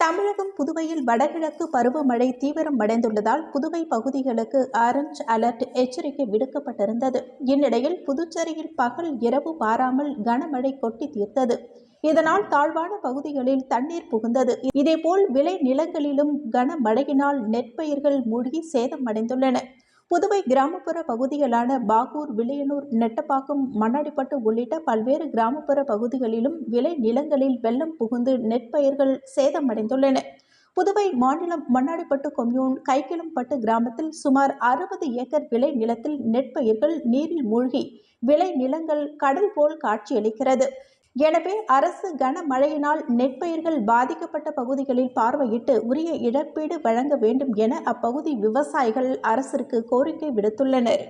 தமிழகம் புதுவையில் வடகிழக்கு பருவமழை தீவிரம் அடைந்துள்ளதால் புதுவை பகுதிகளுக்கு ஆரஞ்ச் அலர்ட் எச்சரிக்கை விடுக்கப்பட்டிருந்தது. இந்நிலையில் புதுச்சேரியில் பகல் இரவு பாராமல் கனமழை கொட்டி தீர்த்தது. இதனால் தாழ்வான பகுதிகளில் தண்ணீர் புகுந்தது. இதேபோல் விளை நிலங்களிலும் கனமழையினால் நெற்பயிர்கள் மூழ்கி சேதமடைந்துள்ளன புதுவை கிராமப்புற பகுதிகளான பாகூர் விளையனூர் நெட்டப்பாக்கம் மண்ணாடிப்பட்டு உள்ளிட்ட பல்வேறு கிராமப்புற பகுதிகளிலும் விளை நிலங்களில் வெள்ளம் புகுந்து நெற்பயிர்கள் சேதமடைந்துள்ளன. புதுவை மாநிலம் மண்ணாடிப்பட்டு கொம்யூன் கைக்கிளம்பட்டு கிராமத்தில் சுமார் அறுபது ஏக்கர் விளை நிலத்தில் நெற்பயிர்கள் நீரில் மூழ்கி விளை நிலங்கள் கடல் போல் காட்சியளிக்கிறது. எனவே அரசு கனமழையினால் நெற்பயிர்கள் பாதிக்கப்பட்ட பகுதிகளில் பார்வையிட்டு உரிய இழப்பீடு வழங்க வேண்டும் என அப்பகுதி விவசாயிகள் அரசிற்கு கோரிக்கை விடுத்துள்ளனர்.